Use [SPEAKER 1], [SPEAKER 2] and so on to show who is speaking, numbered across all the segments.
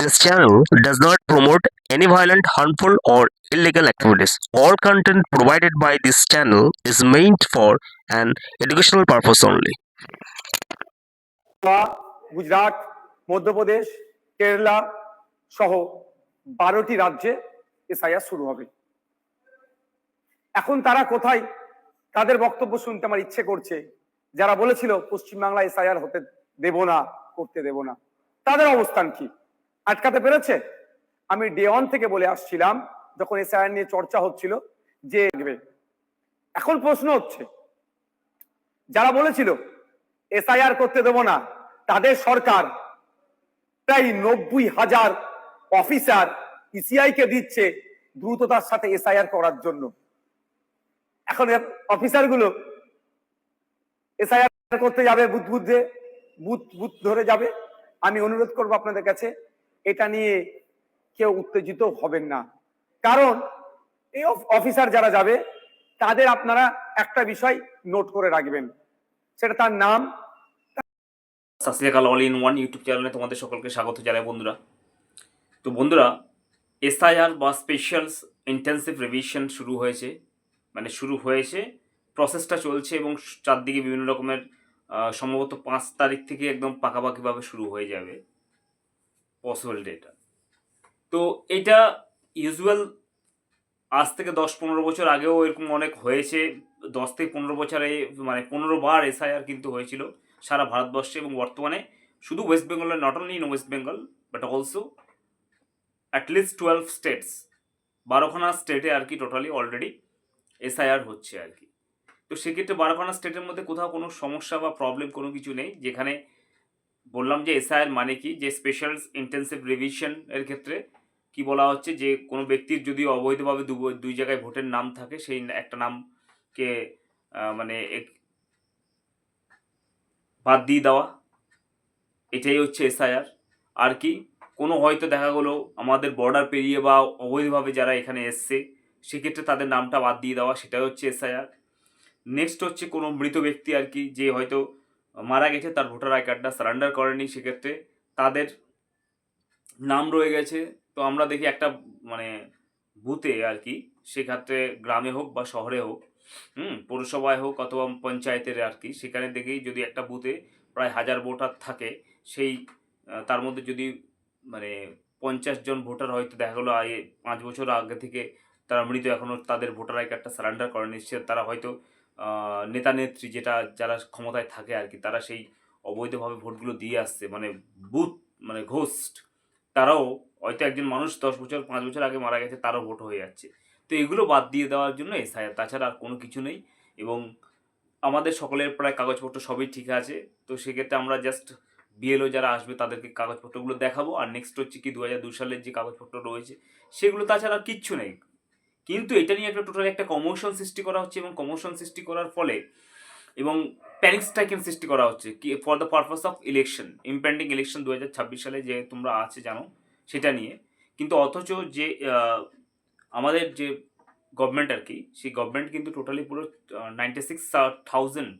[SPEAKER 1] This channel does not promote any violent, harmful, or illegal activities. All content provided by this channel is meant for an educational purpose only.
[SPEAKER 2] Goa Gujarat Madhya Pradesh Kerala সহ বারোটি রাজ্যে SIR শুরু হবে এখন তারা কোথায় তাদের বক্তব্য শুনতে আমার ইচ্ছে করছে যারা বলেছিল পশ্চিমবাংলা এসআইআর হতে দেব না করতে দেব না তাদের অবস্থান কি আটকাতে পেরেছে? আমি ডে ওয়ান থেকে বলে আসছিলাম, যখন এসআইআর নিয়ে চর্চা হচ্ছিল, যে এখন প্রশ্ন হচ্ছে, যারা বলেছিল এসআইআর করতে দেব না, তাদের সরকার প্রায় নব্বই হাজার অফিসার ইসিআই কে দিচ্ছে দ্রুততার সাথে এসআইআর করার জন্য। এখন অফিসারগুলো এসআইআর করতে যাবে, বুথ বুথে, বুথ বুথ ধরে যাবে। আমি অনুরোধ করব আপনাদের কাছে এটা নিয়ে কেউ উত্তেজিত হবেন না। কারণ এই অফিসার যারা যাবে, তাদের আপনারা একটা বিষয় নোট করে রাখবেন। সেটা তার নাম।
[SPEAKER 3] অকাল অল ইন ওয়ান ইউটিউব চ্যানেলে তোমাদের সকলকে স্বাগত জানাই বন্ধুরা। তো বন্ধুরা, এসআইআর বা স্পেশাল ইন্টেন্সিভ রিভিশন শুরু হয়েছে। মানে শুরু হয়েছে, প্রসেসটা চলছে এবং চারদিকে বিভিন্ন রকমের সম্ভবত পাঁচ তারিখ থেকে একদম পাকাপাকিভাবে শুরু হয়ে যাবে। পসিবল ডেটা তো এটা ইউজুয়াল আজ থেকে দশ পনেরো বছর আগেও এরকম অনেক হয়েছে। দশ থেকে পনেরো বছরে মানে পনেরো বার এসআইআর কিন্তু হয়েছিল সারা ভারতবর্ষে এবং বর্তমানে। শুধু ওয়েস্ট বেঙ্গলে not only in West Bengal but also at least twelve states বারোখানা স্টেটে আর কি টোটালি অলরেডি এসআইআর হচ্ছে আর কি। তো সেক্ষেত্রে বারোখানা স্টেটের মধ্যে কোথাও কোনো সমস্যা বা প্রবলেম কোনো কিছু নেই, যেখানে বললাম যে এসআইআর মানে কি? যে স্পেশাল ইন্টেন্সিভ রিভিশন এর ক্ষেত্রে কি বলা হচ্ছে যে কোনো ব্যক্তির যদি অবৈধভাবে দুই জায়গায় ভোটের নাম থাকে, সেই একটা নামকে মানে বাদ দিয়ে দেওয়া। এটাই হচ্ছে এসআইআর। আর কি? কোনো হয়তো দেখা গেলো আমাদের বর্ডার পেরিয়ে বা অবৈধভাবে যারা এখানে এসছে, সেক্ষেত্রে তাদের নামটা বাদ দিয়ে দেওয়া, সেটাই হচ্ছে এসআইআর। নেক্সট হচ্ছে কোনো মৃত ব্যক্তি আর কি, যে হয়তো মারা গেছে, তার ভোটার আই কার্ডটা সারেন্ডার করেনি সেক্ষেত্রে। তাদের নাম রয়ে গেছে। তো আমরা দেখি একটা মানে বুথে আর কি, সেক্ষেত্রে গ্রামে হোক বা শহরে হোক, হুম, পৌরসভায় হোক অথবা পঞ্চায়েতের আর কি, সেখানে দেখেই যদি একটা বুথে প্রায় হাজার ভোটার থাকে, সেই তার মধ্যে যদি মানে পঞ্চাশ জন ভোটার হয়তো দেখা গেলো আগে পাঁচ বছর আগে থেকে তারা মৃত এখনও তাদের ভোটার আই কার্ডটা সারেন্ডার করেনি, সে তারা হয়তো নেতা নেত্রী যেটা, যারা ক্ষমতায় থাকে আর কি, তারা সেই অবৈধভাবে ভোটগুলো দিয়ে আসছে। মানে বুথ মানে ঘোস্ট, তারাও হয়তো একজন মানুষ দশ বছর, পাঁচ বছর আগে মারা গেছে, তারও ভোট হয়ে যাচ্ছে। তো এগুলো বাদ দিয়ে দেওয়ার জন্য এসআইআর তাছাড়া আর কোনো কিছু নেই। এবং আমাদের সকলের প্রায় কাগজপত্র সবই ঠিক আছে। তো সেক্ষেত্রে আমরা জাস্ট বিএলও যারা আসবে, তাদেরকে কাগজপত্রগুলো দেখাবো। আর নেক্সট হচ্ছে কি দু হাজার দু সালের যে কাগজপত্র রয়েছে, সেগুলো তাছাড়া আর কিচ্ছু নেই। কিন্তু এটা নিয়ে একটা টোটাল একটা কমোশন সৃষ্টি করা হচ্ছে এবং কমোশন সৃষ্টি করার ফলে এবং প্যানিক স্ট্রাইকিং সৃষ্টি করা হচ্ছে কি for the purpose of election impending election দু হাজার ছাব্বিশ সালে যে তোমরা আছে জানো, সেটা নিয়ে। কিন্তু অথচ যে আমাদের যে গভর্নমেন্ট আর কি, সেই গভর্নমেন্ট কিন্তু টোটালি পুরো নাইনটি সিক্স থাউজেন্ড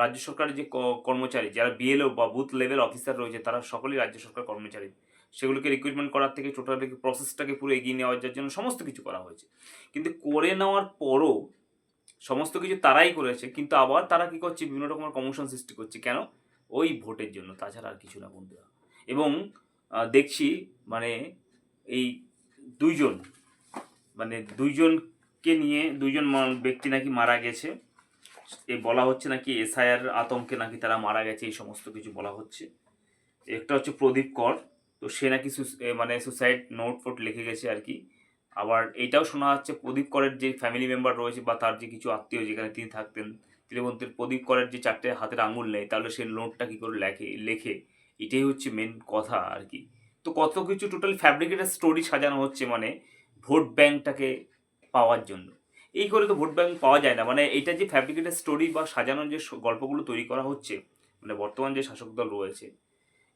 [SPEAKER 3] রাজ্য সরকারের যে কর্মচারী, যারা বিএলও বা বুথ লেভেল অফিসার রয়েছে, তারা সকলেই রাজ্য সরকার কর্মচারী। সেগুলোকে রিক্রুটমেন্ট করার থেকে টোটালি প্রসেসটাকে পুরো এগিয়ে নেওয়ার জন্য সমস্ত কিছু করা হয়েছে। কিন্তু করে নেওয়ার পরও সমস্ত কিছু তারাই করেছে, কিন্তু আবার তারা কি করছে? বিভিন্ন রকমের কমিশন সৃষ্টি করছে। কেন? ওই ভোটের জন্য, তাছাড়া আর কিছু না বন্ধুরা। এবং দেখছি মানে এই দুইজন মানে দুইজনকে নিয়ে দুইজন ব্যক্তি নাকি মারা গেছে। এ বলা হচ্ছে নাকি এসআইআর আতঙ্কে নাকি তারা মারা গেছে, এই সমস্ত কিছু বলা হচ্ছে। একটা হচ্ছে প্রদীপ কর তো সে নাকি মানে সুসাইড নোট ফোট লিখে গেছে আর কি। আবার এটাও শোনা যাচ্ছে প্রদীপ করের যে ফ্যামিলি মেম্বার রয়েছে বা তার যে কিছু আত্মীয় যেখানে তিনি থাকতেন তিনি বলতেন প্রদীপ করের যে চারটে হাতের আঙুল নেই, তাহলে সেই নোটটা কী করে লেখে লেখে? এটাই হচ্ছে মেন কথা আর কি। তো কত কিছু টোটাল ফ্যাব্রিকেটেড স্টোরি সাজানো হচ্ছে মানে ভোট ব্যাংকটাকে পাওয়ার জন্য। এই করে তো ভোট ব্যাংক পাওয়া যায় না। মানে এটা যে ফ্যাব্রিকেটেড স্টোরি বা সাজানোর যে গল্পগুলো তৈরি করা হচ্ছে মানে বর্তমান যে শাসক দল রয়েছে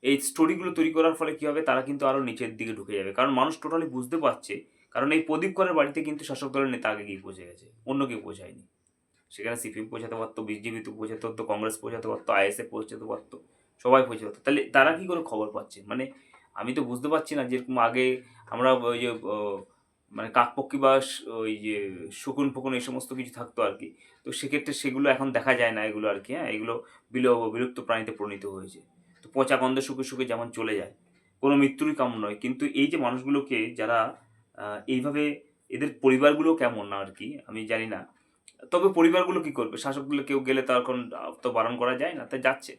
[SPEAKER 3] এই স্টোরিগুলো তৈরি করার ফলে কী হবে? তারা কিন্তু আরও নিচের দিকে ঢুকে যাবে। কারণ মানুষ টোটালি বুঝতে পারছে, কারণ এই প্রদীপ করের বাড়িতে কিন্তু শাসক দলের নেতা আগে গিয়ে পৌঁছে গেছে, অন্য কেউ পৌঁছায়নি। সেখানে সিপিএম পৌঁছাতে পারতো, বিজেপি তো পৌঁছাতে পারতো, কংগ্রেস পৌঁছাতে পারতো, আইএসএফ পৌঁছাতে পারতো, সবাই পৌঁছাতে পারতো তাহলে তারা কী করে খবর পাচ্ছে? মানে আমি তো বুঝতে পারছি না যেরকম আগে আমরা ওই যে মানে কাকপক্ষী বা ওই যে শকুন ফকুন এই সমস্ত কিছু থাকতো আর কি। তো সেক্ষেত্রে সেগুলো এখন দেখা যায় না, এগুলো আর কি হ্যাঁ? এগুলো বিল বিলুপ্ত প্রাণীতে পরিণত হয়েছে। পচা গন্ধ শুকে শুকে যেমন চলে যায়, কোনো মৃত্যুরই কাম নয়। কিন্তু এই যে মানুষগুলোকে যারা এইভাবে এদের পরিবারগুলো কেমন আর কি, আমি জানি না। তবে পরিবারগুলো কি করবে? শাসকগুলো কেউ গেলে তার এখন তো বারণ করা যায় না তাই যাচ্ছে।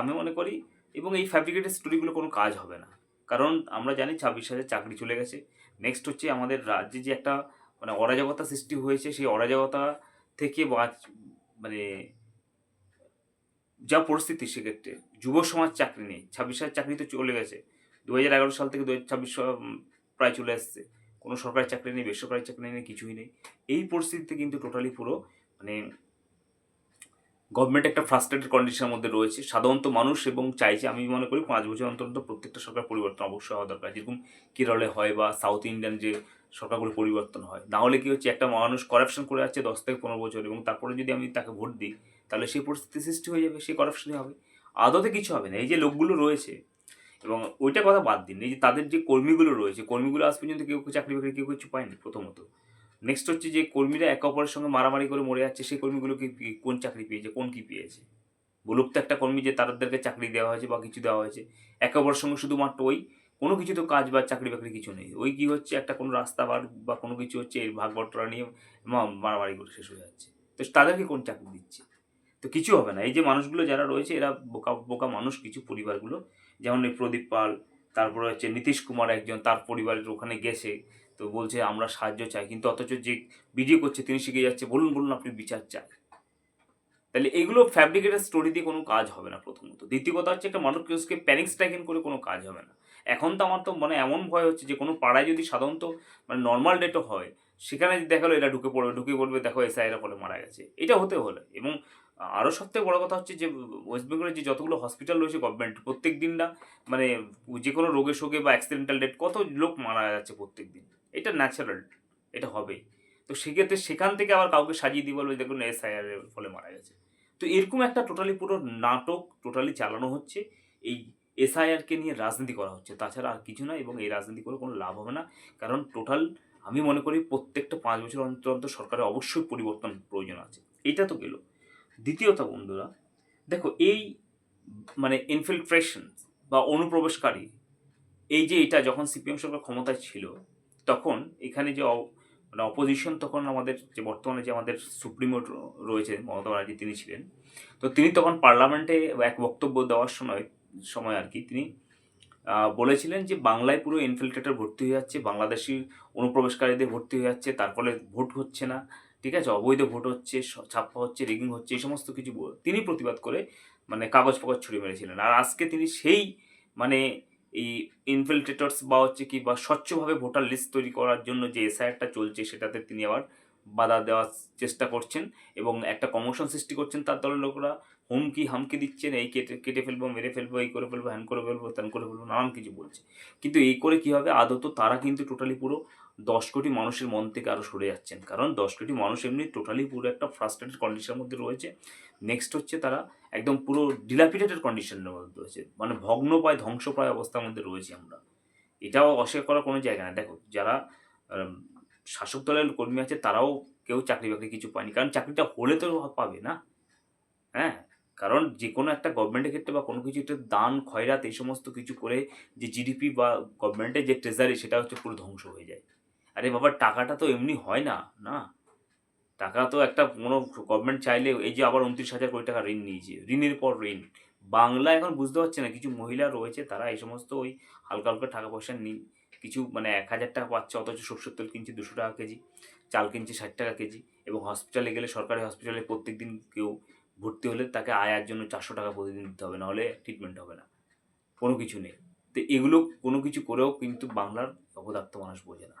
[SPEAKER 3] আমি মনে করি এবং এই ফ্যাব্রিকেটেড স্টোরিগুলো কোনো কাজ হবে না। কারণ আমরা জানি ছাব্বিশ হাজার চাকরি চলে গেছে। নেক্সট হচ্ছে আমাদের রাজ্যে যে একটা মানে অরাজকতা সৃষ্টি হয়েছে, সেই অরাজকতা থেকে বাঁচ মানে যা পরিস্থিতি সেক্ষেত্রে। যুব সমাজ চাকরি নেই। ছাব্বিশ হাজার চাকরি তো চলে গেছে। দু হাজার এগারো সাল থেকে দু হাজার ছাব্বিশ প্রায় চলে আসছে। কোনো সরকারি চাকরি নেই, বেসরকারি চাকরি নেই, কিছুই নেই। এই পরিস্থিতিতে কিন্তু টোটালি পুরো মানে গভর্নমেন্ট একটা ফ্রাস্ট্রেটেড কন্ডিশনের মধ্যে রয়েছে। সাধারণত মানুষ এবং চাইছে আমি মনে করি পাঁচ বছর অন্তর অন্তর প্রত্যেকটা সরকার পরিবর্তন অবশ্যই হওয়া দরকার। যেরকম কেরলে হয় বা সাউথ ইন্ডিয়ান যে সরকারগুলো পরিবর্তন হয়। না হলে কি হচ্ছে, একটা মানুষ করাপশন করে যাচ্ছে দশ থেকে পনেরো বছর এবং তারপরে যদি আমি তাকে ভোট দিই তাহলে সেই পরিস্থিতি সৃষ্টি হয়ে যাবে, সেই করাপশনই হবে। আদতে কিছু হবে না, এই যে লোকগুলো রয়েছে, এবং ওইটা কথা বাদ দিন, এই যে তাদের যে কর্মীগুলো রয়েছে, কর্মীগুলো আজ পর্যন্ত কেউ চাকরি বাকরি কেউ কিছু পায়নি প্রথমত। নেক্সট হচ্ছে যে কর্মীরা একে অপরের সঙ্গে মারামারি করে মরে যাচ্ছে, সেই কর্মীগুলোকে কোন চাকরি পেয়েছে, কোন কি পেয়েছে? বলুক তো একটা কর্মী যে তাদেরকে চাকরি দেওয়া হয়েছে বা কিছু দেওয়া হয়েছে, একে অপরের সঙ্গে শুধুমাত্র ওই, কোনো কিছু তো কাজ বা চাকরি বাকরি কিছু নেই। ওই কি হচ্ছে, একটা কোনো রাস্তা বা বা কোনো কিছু হচ্ছে, এর ভাগ বটরা নিয়ে মারামারি করে শেষ হয়ে যাচ্ছে। তো তাদেরকে কোন চাকরি দিচ্ছে? তো কিছু হবে না। এই যে মানুষগুলো যারা রয়েছে, এরা বোকা বোকা মানুষ কিছু পরিবারগুলো। যেমন এই প্রদীপ পাল, তারপরে হচ্ছে নীতিশ কুমার একজন, তার পরিবারের ওখানে গেছে, তো বলছে আমরা সাহায্য চাই। কিন্তু অথচ যে ভিডিও করছে, তিনি শিখে যাচ্ছে, বলুন বলুন, আপনি বিচার চান। তাহলে এগুলো ফ্যাব্রিকেটেড স্টোরি দিয়ে কোনো কাজ হবে না প্রথমত। দ্বিতীয় কথা হচ্ছে একটা মানুষকে প্যানিক স্ট্রাইকেন করে কোনো কাজ হবে না। এখন তো আমার তো মানে এমন ভয় হচ্ছে যে কোনো পাড়ায় যদি সাধারণত মানে নর্মাল ডেটও হয় সেখানে দেখাল এরা ঢুকে পড়বে ঢুকে পড়বে দেখো, এসআই এরা ফলে মারা গেছে। এটা হতে হলে। এবং আরও সবথেকে বড় কথা হচ্ছে যে ওয়েস্ট বেঙ্গলের যে যতগুলো হসপিটাল রয়েছে গভর্নমেন্ট প্রত্যেক দিন না মানে যে কোনো রোগে শোগে বা অ্যাক্সিডেন্টাল ডেট কত লোক মারা যাচ্ছে প্রত্যেক দিন এটা ন্যাচারাল এটা হবেই। তো সেক্ষেত্রে সেখান থেকে আবার কাউকে সাজিয়ে দিয়ে বলবে, দেখুন এসআইআর এর ফলে মারা গেছে। তো এরকম একটা টোটালি পুরো নাটক টোটালি চালানো হচ্ছে। এই এসআইআরকে নিয়ে রাজনীতি করা হচ্ছে। তাছাড়া আর কিছু না, এবং এই রাজনীতি করে কোনো লাভ হবে না। কারণ টোটাল আমি মনে করি প্রত্যেকটা পাঁচ বছর অন্তর অন্তর সরকারের অবশ্যই পরিবর্তন প্রয়োজন আছে। এটা তো গেল। দ্বিতীয়ত বন্ধুরা, দেখো এই মানে ইনফিলট্রেশন বা অনুপ্রবেশকারী, এই যে এটা যখন সিপিএম সরকার ক্ষমতায় ছিল, তখন এখানে যে মানে অপোজিশন তখন আমাদের যে বর্তমানে যে আমাদের সুপ্রিমো রয়েছে, মমতা ব্যানার্জি তিনি ছিলেন, তো তিনি তখন পার্লামেন্টে এক বক্তব্য দেওয়ার সময় সময় আর কি তিনি বলেছিলেন যে বাংলায় পুরো ইনফিল্ট্রেটর ভর্তি হয়ে যাচ্ছে, বাংলাদেশি অনুপ্রবেশকারীদের ভর্তি হয়ে যাচ্ছে, তার ফলে ভোট হচ্ছে না, ঠিক আছে? অবৈধ ভোট হচ্ছে ছাপ্পা হচ্ছে রিগিং হচ্ছে, এই সমস্ত কিছু তিনি প্রতিবাদ করে মানে কাগজ ফাগজ ছুড়ে মেরেছিলেন। আর আজকে তিনি সেই মানে এই ইনফিল্ট্রেটরস বা হচ্ছে কি বা স্বচ্ছভাবে ভোটার লিস্ট তৈরি করার জন্য যে এসআইআরটা চলছে, সেটাতে তিনি আবার বাধা দেওয়ার চেষ্টা করছেন এবং একটা কমোশন সৃষ্টি করছেন তার দলের লোকরা। হুমকি হামকি দিচ্ছেন এই কেটে কেটে ফেলব, মেরে ফেলব, এই করে ফেলব, হ্যান করে ফেলব, ত্যান করে ফেলব, নানান কিছু বলছে। কিন্তু এই করে কি হবে? আদত তারা কিন্তু টোটালি পুরো দশ কোটি মানুষের মন থেকে আরও সরে যাচ্ছেন। কারণ দশ কোটি মানুষ এমনি টোটালি পুরো একটা ফ্রাস্ট্রেটেড কন্ডিশনের মধ্যে রয়েছে। নেক্সট হচ্ছে তারা একদম পুরো ডিলাপিটেটেড কন্ডিশনের মধ্যে রয়েছে। মানে ভগ্নপ্রায়, ধ্বংসপ্রায় অবস্থার মধ্যে রয়েছি আমরা। এটাও অস্বীকার করার কোনো জায়গা না দেখো, যারা শাসক দলের কর্মী আছে, তারাও কেউ চাকরি বাকরি কিছু পায়নি। কারণ চাকরিটা হলে তো পাবে না। হ্যাঁ? কারণ যে কোনো একটা গভর্নমেন্টের ক্ষেত্রে বা কোনো কিছু একটা দান, খয়রাত এই সমস্ত কিছু করে যে জিডিপি বা গভর্নমেন্টের যে ট্রেজারি সেটা হচ্ছে পুরো ধ্বংস হয়ে যায়। আরে বাবা, টাকাটা তো এমনি হয় না না? টাকা তো একটা কোনো গভর্নমেন্ট চাইলে এই যে আবার উনত্রিশ হাজার কোটি টাকা ঋণ নিয়েছে, ঋণের পর ঋণ। বাংলা এখন বুঝতে পারছে না, কিছু মহিলা রয়েছে তারা এই সমস্ত ওই হালকা হালকা টাকা পয়সা নিন। কিছু মানে এক হাজার টাকা পাচ্ছে, অথচ সরষের তেল কিনছে দুশো টাকা কেজি, চাল কিনছে ষাট টাকা কেজি এবং হসপিটালে গেলে সরকারি হসপিটালে প্রত্যেক দিন কেউ ভর্তি হলে তাকে আয়ার জন্য চারশো টাকা প্রতিদিন দিতে হবে, নাহলে ট্রিটমেন্ট হবে না। কোনো কিছু নেই। তো এগুলো কোনো কিছু করেও কিন্তু বাংলার অপদার্থ মানুষ বোঝে না।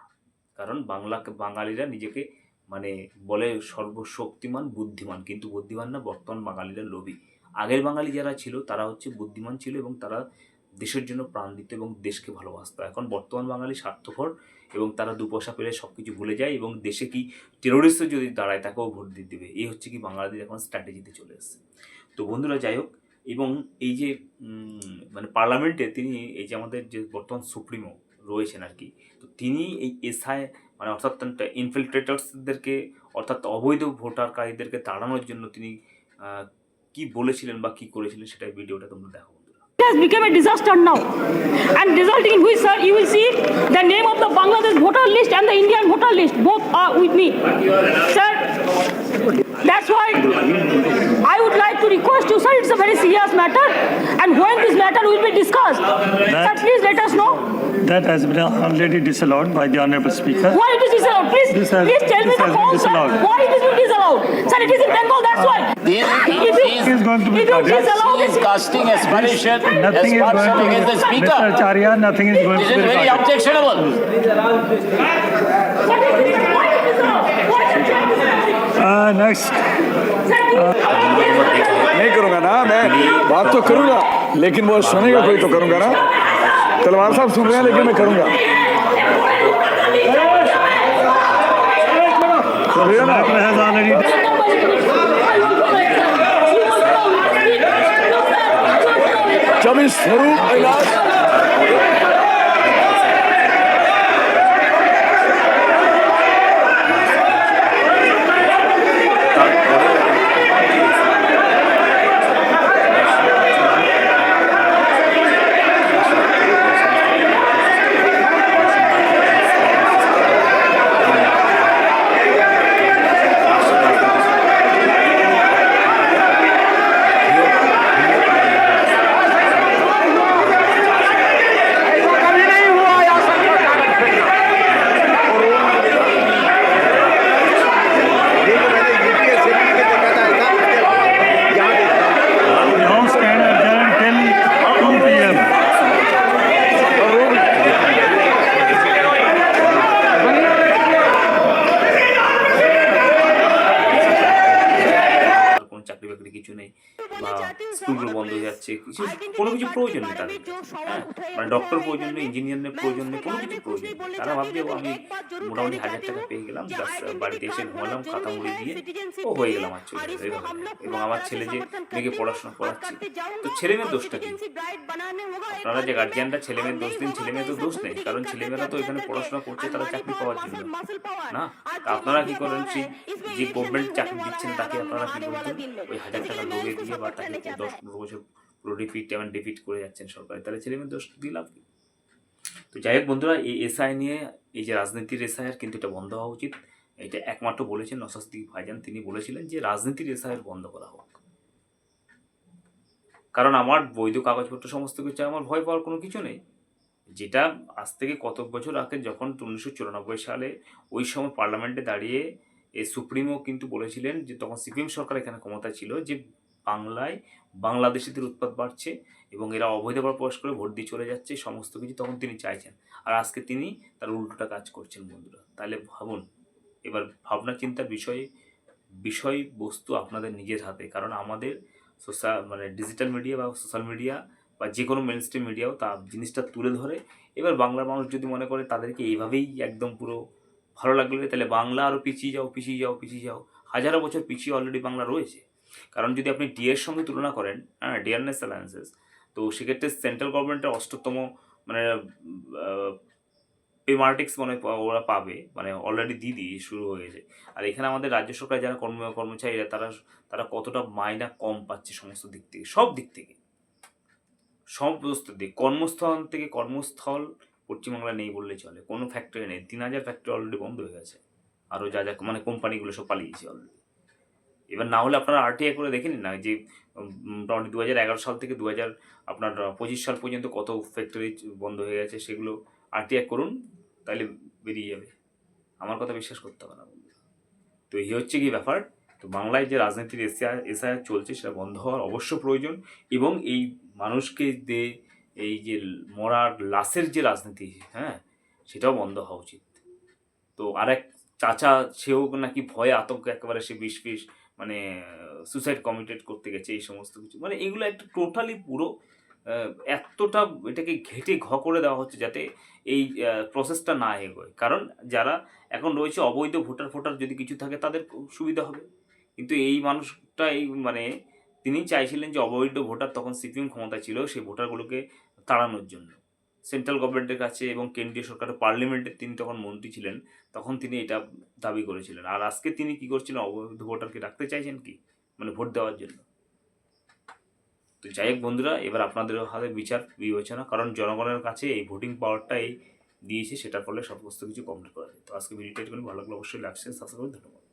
[SPEAKER 3] কারণ বাংলাকে, বাঙালিরা নিজেকে মানে বলে সর্বশক্তিমান, বুদ্ধিমান। কিন্তু বুদ্ধিমান না, বর্তমান বাঙালিরা লোভী। আগের বাঙালি যারা ছিল, তারা হচ্ছে বুদ্ধিমান ছিল এবং তারা দেশের জন্য প্রাণ দিত এবং দেশকে ভালোবাসত। এখন বর্তমান বাঙালি স্বার্থপর এবং তারা দু পয়সা পেলে সব কিছু ভুলে যায় এবং দেশে কি টেরোরিস্টও যদি দাঁড়ায় তাকেও ভোট দিয়ে দেবে। এই হচ্ছে কি বাংলাদেশ এখন স্ট্র্যাটেজিতে চলে এসেছে। তো বন্ধুরা, যাই হোক, এবং এই যে মানে পার্লামেন্টে তিনি এই যে আমাদের যে বর্তমান সুপ্রিমো রয়েছেন আর কি, তো তিনি এই এসআই মানে অর্থাৎ ইনফিল্ট্রেটার্সদেরকে অর্থাৎ অবৈধ ভোটারকারীদেরকে তাড়ানোর জন্য তিনি কি বলেছিলেন বা কি করেছিলেন সেটা ভিডিওটা তোমরা দেখো।
[SPEAKER 4] Has become a disaster now. And resulting in which, sir, you will see the name of the Bangladesh voter list and the Indian voter list both are with me. Sir, that's why I would like to request you, sir, it's a very serious matter. And when this matter will be discussed, sir, please let us know
[SPEAKER 5] That has been already disallowed by the Honorable Speaker.
[SPEAKER 4] why it is disallowed. Please,
[SPEAKER 5] This has-
[SPEAKER 4] please tell me
[SPEAKER 5] this
[SPEAKER 4] the
[SPEAKER 5] has been
[SPEAKER 4] cause, sir.
[SPEAKER 5] disallowed.
[SPEAKER 4] Why it is disallowed. Sir, it is in Bengal, that's why.
[SPEAKER 6] This
[SPEAKER 4] If you,
[SPEAKER 6] is-
[SPEAKER 5] Is going to be
[SPEAKER 4] if you
[SPEAKER 5] published.
[SPEAKER 4] disallow
[SPEAKER 6] He is
[SPEAKER 4] this,
[SPEAKER 6] casting aspersion,
[SPEAKER 5] Nothing is going
[SPEAKER 6] aspersion
[SPEAKER 5] to
[SPEAKER 6] against the
[SPEAKER 5] be,
[SPEAKER 6] speaker.
[SPEAKER 5] Mr. Acharya, nothing is going
[SPEAKER 6] This
[SPEAKER 5] to
[SPEAKER 6] is
[SPEAKER 5] be
[SPEAKER 6] very
[SPEAKER 5] recorded.
[SPEAKER 6] objectionable.
[SPEAKER 4] what is this? Why it is disallowed? What is it?
[SPEAKER 5] Uh, next,
[SPEAKER 4] Sir, please.
[SPEAKER 7] नहीं करूंगा ना मैं बात तो करूंगा लेकिन वो सुनेगा कोई तो करूंगा ना तलवार साहब सुन रहे हैं लेकिन मैं करूँगा। चौबीस स्वरूप
[SPEAKER 3] কোনো কিছু প্রয়োজন নেই তাদের হ্যাঁ মানে ডক্টর প্রয়োজন নেই ইঞ্জিনিয়ারের প্রয়োজন নেই কোনো কিছু প্রয়োজন নেই। তারা ভাবছে আমি মোটামুটি হাজার টাকা পেয়ে গেলাম বাড়িতে এসে ঘুমালাম খাতা মুড়ি দিয়ে ও হয়ে গেলাম আর চলে এবং আমার ছেলে যে মেয়েকে পড়াশোনা করাচ্ছে তো ছেলে মেয়ের দোষটা কি? আপনারা যে গার্জিয়ানরা ছেলে মেয়ের দোষ দিন ছেলে মেয়ের তো দোষ নেই কারণ ছেলেমেয়েরা তো এখানে পড়াশোনা করছে তারা চাকরি পাওয়ার জন্য না আপনারা কি করেন সেই যে গভর্নমেন্ট চাকরি দিচ্ছেন তাকে আপনারা কি করছেন ওই হাজার টাকা লোভে দিয়ে বা তাকে দশ পনেরো বছর পুরো রিপিট এবং ডিপিট করে যাচ্ছেন সরকারে। তাহলে ছেলেমেয়ের দোষ দিয়ে লাভ কি? তো যাই হোক বন্ধুরা, এই এসআই নিয়ে, এই যে রাজনীতির এসআইয়ের কিন্তু এটা বন্ধ হওয়া উচিত। এটা একমাত্র বলেছেন নশাস্তি ভাইজান। তিনি বলেছিলেন যে রাজনীতির এসআইয়ের বন্ধ করা হোক। কারণ আমার বৈধ কাগজপত্র, সমস্ত কিছু, আমার ভয় পাওয়ার কোনো কিছু নেই। যেটা আজ থেকে কত বছর আগে যখন উনিশশো চুরানব্বই সালে ওই সময় পার্লামেন্টে দাঁড়িয়ে এই সুপ্রিমো কিন্তু বলেছিলেন যে তখন সিপিএম সরকার এখানে ক্ষমতা ছিল যে বাংলায় বাংলাদেশিদের উৎপাদ বাড়ছে এবং এরা অবৈধভাবে প্রবেশ করে ভোট দিয়ে চলে যাচ্ছে, সমস্ত কিছু তখন তিনি চাইছেন। আর আজকে তিনি তার উল্টোটা কাজ করছেন বন্ধুরা। তাহলে ভাবুন, এবার ভাবনা চিন্তার বিষয়ে, বিষয়বস্তু আপনাদের নিজের হাতে। কারণ আমাদের সোশ্যাল মানে ডিজিটাল মিডিয়া বা সোশ্যাল মিডিয়া বা যে কোনো মেন স্ট্রিম মিডিয়াও তা জিনিসটা তুলে ধরে। এবার বাংলার মানুষ যদি মনে করে তাদেরকে এইভাবেই একদম পুরো ভালো লাগলে তাহলে বাংলা আরও পিছিয়ে যাও পিছিয়ে যাও পিছিয়ে যাও। হাজারো বছর পিছিয়ে অলরেডি বাংলা রয়েছে। কারণ যদি আপনি ডিএর সঙ্গে তুলনা করেন হ্যাঁ ডিয়ারনেস অ্যালায়েন্সেস তো সেক্ষেত্রে সেন্ট্রাল গভর্নমেন্টের অষ্টতম মানে পেমার্টিক্স মানে ওরা পাবে মানে অলরেডি দিয়ে দিয়ে শুরু হয়ে গেছে। আর এখানে আমাদের রাজ্য সরকার যারা কর্ম, কর্মচারীরা, তারা তারা কতটা মাইনা কম পাচ্ছে সমস্ত দিক থেকে, সব দিক থেকে। সমস্ত দিক, কর্মস্থল থেকে কর্মস্থল পশ্চিমবাংলা নেই বললে চলে, কোনো ফ্যাক্টরি নেই, তিন হাজার ফ্যাক্টরি অলরেডি বন্ধ হয়ে গেছে। আরও যা যা মানে কোম্পানিগুলো সব পালিয়েছে অলরেডি এবার না হলে আপনারা আরটিআই করে দেখে নিন না যে মোটামুটি দু হাজার এগারো সাল থেকে দু হাজার আপনার পঁচিশ সাল পর্যন্ত কত ফ্যাক্টরি বন্ধ হয়ে গেছে সেগুলো আরটিআই করুন, তাহলে বেরিয়ে যাবে আমার কথা বিশ্বাস করতে হবে না। তো এই হচ্ছে কি ব্যাপার, তো বাংলায় যে রাজনীতির এসআই এসআই চলছে সেটা বন্ধ হওয়ার অবশ্য প্রয়োজন এবং এই মানুষকে যে, এই যে মরার লাশের যে রাজনীতি হ্যাঁ সেটাও বন্ধ হওয়া উচিত তো আরেক চাচা, সেও নাকি ভয়ে আতঙ্ক একেবারে সে বিষ ফিস মানে সুসাইড কমিটেড করতে গেছে, এই সমস্ত কিছু। মানে এগুলো একটা টোটালি পুরো এতটা এটাকে ঘেটে ঘ করে দেওয়া হচ্ছে যাতে এই প্রসেসটা না এগোয়। কারণ যারা এখন রয়েছে অবৈধ ভোটার ফোটার যদি কিছু থাকে, তাদের সুবিধা হবে। কিন্তু এই মানুষটা এই মানে তিনি চাইছিলেন যে অবৈধ ভোটার তখন সিপিএম ক্ষমতা ছিল, সেই ভোটারগুলোকে তাড়ানোর জন্য। সেন্ট্রাল গভর্নমেন্টের কাছে এবং কেন্দ্রীয় সরকারের পার্লামেন্টের তিনি তখন মন্ত্রী ছিলেন, তখন তিনি এটা দাবি করেছিলেন। আর আজকে তিনি কি করছিলেন অবৈধ ভোটারকে রাখতে চাইছেন কি? মানে ভোট দেওয়ার জন্য। তো যাই হোক বন্ধুরা, এবার আপনাদের হাতে বিচার, বিবেচনা, কারণ জনগণের কাছে এই ভোটিং পাওয়ারটাই দিয়েছে, সেটার ফলে সমস্ত কিছু কমপ্লিট করা যায়। তো আজকে ভিডিওটা একটু ভালো লাগলে অবশ্যই লাগছে সাবস্ক্রাইব করে ধন্যবাদ।